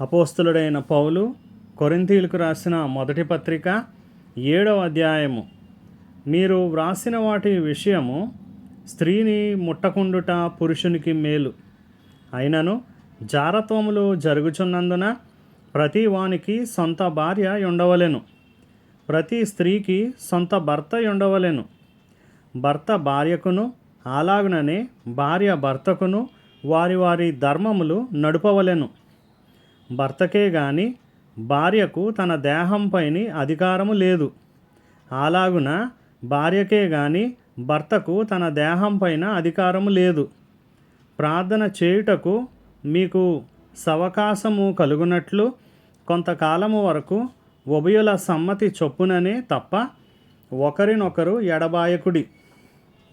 అపోస్తులుడైన పౌలు కొరింథీలకు రాసిన మొదటి పత్రిక ఏడవ అధ్యాయము. మీరు వ్రాసిన వాటి విషయము స్త్రీని ముట్టకుండుట పురుషునికి మేలు. అయినను జారత్వములు జరుగుచున్నందున ప్రతి వానికి సొంత భార్య ఉండవలెను ప్రతి స్త్రీకి సొంత భర్త ఉండవలెను భర్త భార్యకును అలాగుననే భార్య భర్తకును వారి వారి ధర్మములు నడుపవలెను. భర్తకే గాని భార్యకు తన దేహంపైని అధికారము లేదు. అలాగున భార్యకే గాని భర్తకు తన దేహంపైన అధికారము లేదు. ప్రార్థన చేయుటకు మీకు సవకాశము కలుగునట్లు కొంతకాలము వరకు ఉభయుల సమ్మతి చొప్పుననే తప్ప ఒకరినొకరు ఎడబాయకుడి.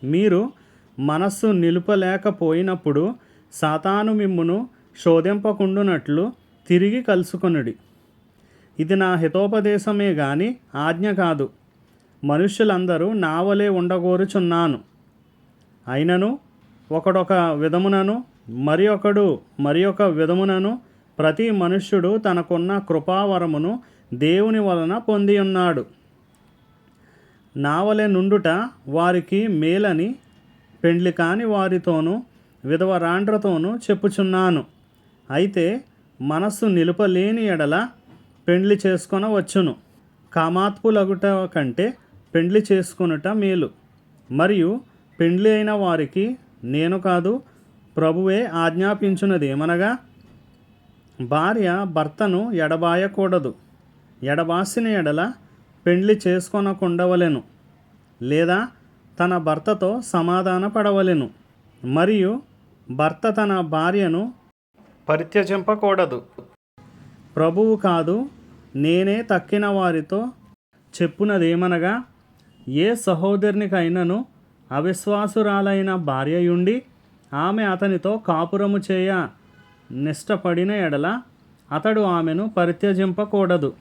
మీరు మనస్సు నిలుపలేకపోయినప్పుడు సాతాను మిమ్మును శోధింపకుండునట్లు తిరిగి కలుసుకొనుడి. ఇది నా హితోపదేశమే గాని ఆజ్ఞ కాదు. మనుష్యులందరూ నావలే ఉండగోరుచున్నాను. అయినను ఒకడొక విధమునను మరి ఒకడు మరి ఒక విధమునను ప్రతి మనుష్యుడు తనకున్న కృపావరమును దేవుని వలన పొంది ఉన్నాడు నావలే నుండుట వారికి మేలని పెండ్లి కాని వారితోనూ విధవరాండ్రతోనూ చెప్పుచున్నాను. అయితే మనస్సు నిలుపలేని ఎడల పెండ్లి చేసుకొనవచ్చును కామాత్పులగుట కంటే పెండ్లి చేసుకొనుట మేలు. మరియు పెండ్లి అయిన వారికి నేను కాదు ప్రభువే ఆజ్ఞాపించున్నదేమనగా భార్య భర్తను ఎడబాయకూడదు. ఎడబాసిన ఎడల పెండ్లి చేసుకొనకుండవలెను. లేదా తన భర్తతో సమాధాన పడవలెను మరియు భర్త తన భార్యను పరిత్యజింపకూడదు. ప్రభువు కాదు నేనే తక్కిన వారితో చెప్పునదేమనగా ఏ సహోదరునికైనను అవిశ్వాసురాలైన భార్యయుండి ఆమె అతనితో కాపురము చేయ నిష్టపడిన ఎడల అతడు ఆమెను పరిత్యజింపకూడదు.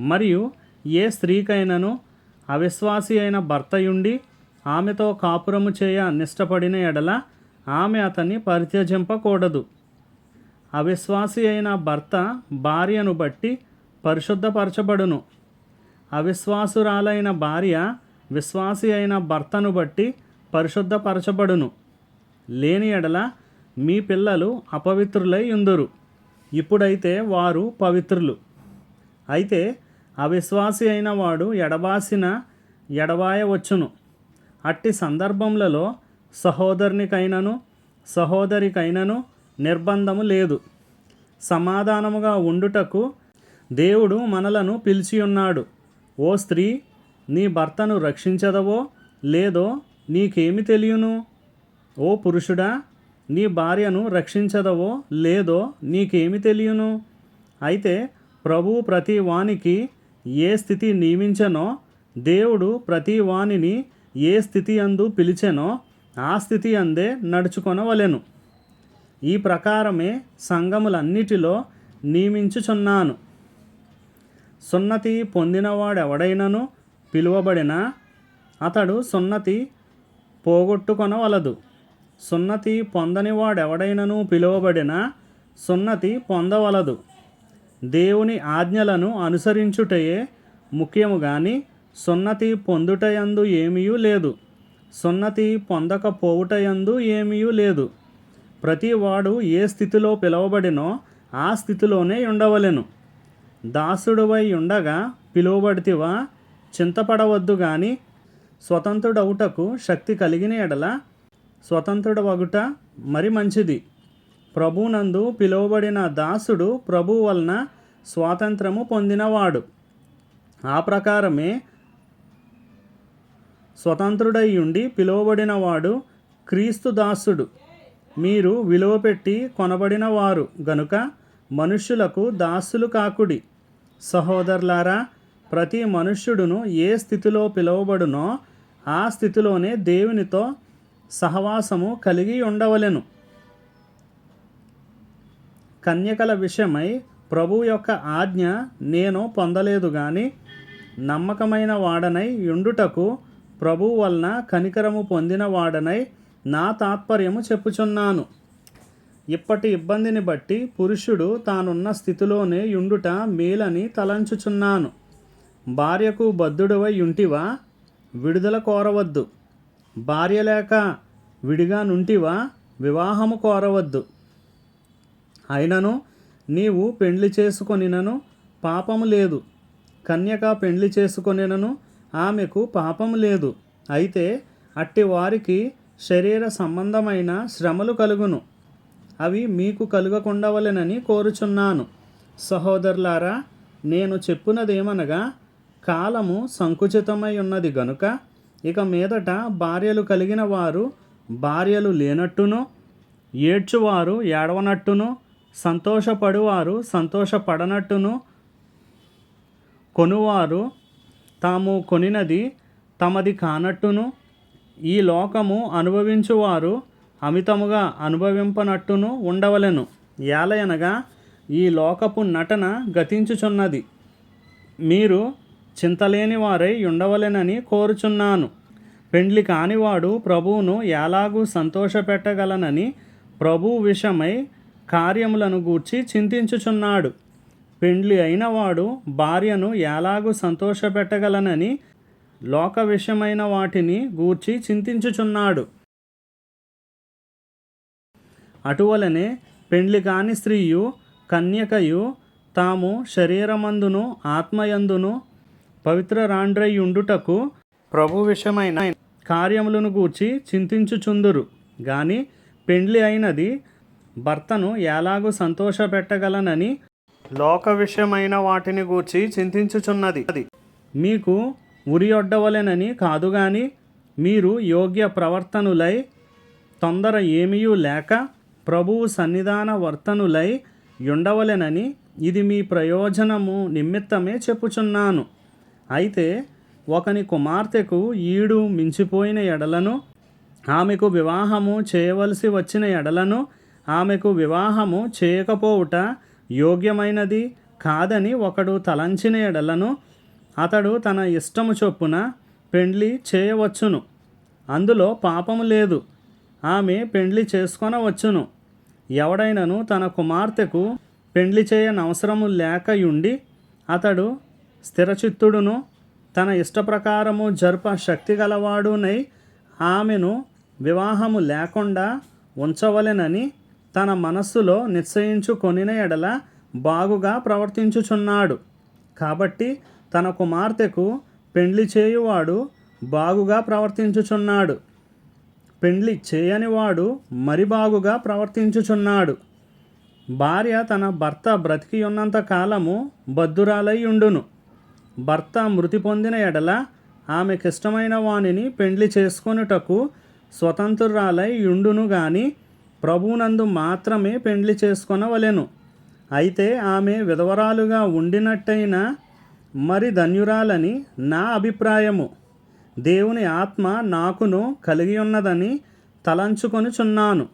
మరియు ఏ స్త్రీకైనను అవిశ్వాసి అయిన భర్తయుండి ఆమెతో కాపురము చేయ నిష్టపడిన ఎడల ఆమె అతన్ని పరిత్యజింపకూడదు. అవిశ్వాసి అయిన భర్త భార్యను బట్టి పరిశుద్ధపరచబడును. అవిశ్వాసురాలైన భార్య విశ్వాసి అయిన భర్తను బట్టి పరిశుద్ధపరచబడును. లేని ఎడల మీ పిల్లలు అపవిత్రులై ఉందురు. ఇప్పుడైతే వారు పవిత్రులు. అయితే అవిశ్వాసి అయిన వాడు ఎడబాసిన ఎడబాయవచ్చును. అట్టి సందర్భములలో సహోదరునికైనను సహోదరికైనను నిర్బంధము లేదు. సమాధానముగా ఉండుటకు దేవుడు మనలను పిలిచి ఉన్నాడు ఓ స్త్రీ నీ భర్తను రక్షించదవో లేదో నీకేమి తెలియను? ఓ పురుషుడా నీ భార్యను రక్షించదవో లేదో నీకేమి తెలియను? అయితే ప్రభువు ప్రతి వానికి ఏ స్థితి నియమించనో దేవుడు ప్రతి వానిని ఏ స్థితి అందు పిలిచెనో ఆ స్థితి అందే నడుచుకొనవలెను. ఈ ప్రకారమే సంఘములన్నిటిలో నియమించుచున్నాను. సున్నతి పొందినవాడెవడైనను పిలువబడిన అతడు సున్నతి పోగొట్టుకొనవలదు. సున్నతి పొందనివాడెవడైనను పిలువబడిన సున్నతి పొందవలదు. దేవుని ఆజ్ఞలను అనుసరించుటయే ముఖ్యము గాని సున్నతి పొందుటయందు ఏమీయూ లేదు. సున్నతి పొందకపోవుటయందు ఏమీ లేదు. ప్రతివాడు ఏ స్థితిలో పిలువబడినో ఆ స్థితిలోనే ఉండవలెను. దాసుడువై ఉండగా పిలువబడితివా చింతపడవద్దు గాని స్వతంత్రుడవుటకు శక్తి కలిగిన ఎడల స్వతంత్రుడవగుట మరి మంచిది. ప్రభునందు పిలువబడిన దాసుడు ప్రభు వలన స్వాతంత్రము పొందినవాడు. ఆ ప్రకారమే స్వతంత్రుడై ఉండి పిలువబడినవాడు క్రీస్తు దాసుడు. మీరు విలువ పెట్టి కొనబడిన వారు గనుక మనుష్యులకు దాసులు కాకుడి. సహోదరులారా ప్రతి మనుష్యుడును ఏ స్థితిలో పిలువబడునో ఆ స్థితిలోనే దేవునితో సహవాసము కలిగి ఉండవలెను. కన్యకల విషయమై ప్రభు యొక్క ఆజ్ఞ నేను పొందలేదు కానీ నమ్మకమైన వాడనై ఉండుటకు ప్రభు వలన కనికరము పొందిన వాడనై నా తాత్పర్యము చెప్పుచున్నాను. ఇప్పటి ఇబ్బందిని బట్టి పురుషుడు తానున్న స్థితిలోనే యుండుట మేలని తలంచుచున్నాను. భార్యకు బద్ధుడవై యుంటివా? విడుదల కోరవద్దు. భార్య లేక విడిగా నుంటివా? వివాహము కోరవద్దు. అయినను నీవు పెండ్లి చేసుకొనినను పాపము లేదు. కన్యక పెండ్లి చేసుకొనినను ఆమెకు పాపము లేదు. అయితే అట్టి వారికి శరీర సంబంధమైన శ్రమలు కలుగును. అవి మీకు కలుగకుండవలెనని కోరుచున్నాను. సహోదరులారా నేను చెప్పునదేమనగా కాలము సంకుచితమై ఉన్నది గనుక ఇక మీదట భార్యలు కలిగిన వారు భార్యలు లేనట్టును ఏడ్చువారు ఏడవనట్టును సంతోషపడువారు సంతోషపడనట్టును కొనువారు తాము కొనినది తమది కానట్టును ఈ లోకము అనుభవించువారు అమితముగా అనుభవింపనట్టును ఉండవలెను. ఏలయనగా ఈ లోకపు నటన గతించుచున్నది. మీరు చింతలేని వారై ఉండవలెనని కోరుచున్నాను. పెండ్లి కానివాడు ప్రభువును ఎలాగూ సంతోషపెట్టగలనని ప్రభువు విషమై కార్యములను గూర్చి చింతించుచున్నాడు. పెండ్లి అయినవాడు భార్యను ఎలాగూ సంతోషపెట్టగలనని లోక విషయమైన వాటిని గూర్చి చింతించుచున్నాడు. అటువలనే పెండ్లి కాని స్త్రీయు కన్యకయు తాము శరీరమందును ఆత్మయందును పవిత్రరాండ్రయ్యుండుటకు ప్రభు విషయమైన కార్యములను గూర్చి చింతించుచుందురు. గాని పెండ్లి అయినది భర్తను ఎలాగూ సంతోషపెట్టగలనని లోక విషయమైన వాటిని గూర్చి చింతించుచున్నది. మీకు ఉరియొడ్డవలెనని కాదు కానీ మీరు యోగ్య ప్రవర్తనులై తొందర ఏమీయూ లేక ప్రభువు సన్నిధాన వర్తనులై ఉండవలెనని ఇది మీ ప్రయోజనము నిమిత్తమే చెప్పుచున్నాను. అయితే ఒకని కుమార్తెకు ఈడు మించిపోయిన ఎడలను ఆమెకు వివాహము చేయవలసి వచ్చిన ఎడలను ఆమెకు వివాహము చేయకపోవుట యోగ్యమైనది కాదని ఒకడు తలంచిన ఎడలను అతడు తన ఇష్టము చొప్పున పెండ్లి చేయవచ్చును. అందులో పాపము లేదు. ఆమె పెండ్లి చేసుకొనవచ్చును. ఎవడైనను తన కుమార్తెకు పెండ్లి చేయనవసరము లేకయుండి అతడు స్థిరచిత్తుడును తన ఇష్టప్రకారము జరుప శక్తి గలవాడునై ఆమెను వివాహము లేకుండా ఉంచవలెనని తన మనస్సులో నిశ్చయించుకొనిన ఎడల బాగుగా ప్రవర్తించుచున్నాడు. కాబట్టి తన కుమార్తెకు పెండ్లి చేయువాడు బాగుగా ప్రవర్తించుచున్నాడు. పెండ్లి చేయనివాడు మరి బాగుగా ప్రవర్తించుచున్నాడు. భార్య తన భర్త బ్రతికి ఉన్నంత కాలము బద్దురాలై ఉండును భర్త మృతి పొందిన ఎడల ఆమెకిష్టమైన వానిని పెండ్లి చేసుకొనుటకు స్వతంత్రురాలై ఉండును గాని ప్రభువునందు మాత్రమే పెండ్లి చేసుకొనవలెను. అయితే ఆమె విధవరాలుగా ఉండినట్టయినా మరి ధన్యురాలని నా అభిప్రాయము. దేవుని ఆత్మ నాకును కలిగి ఉన్నదని తలంచుకొనుచున్నాను.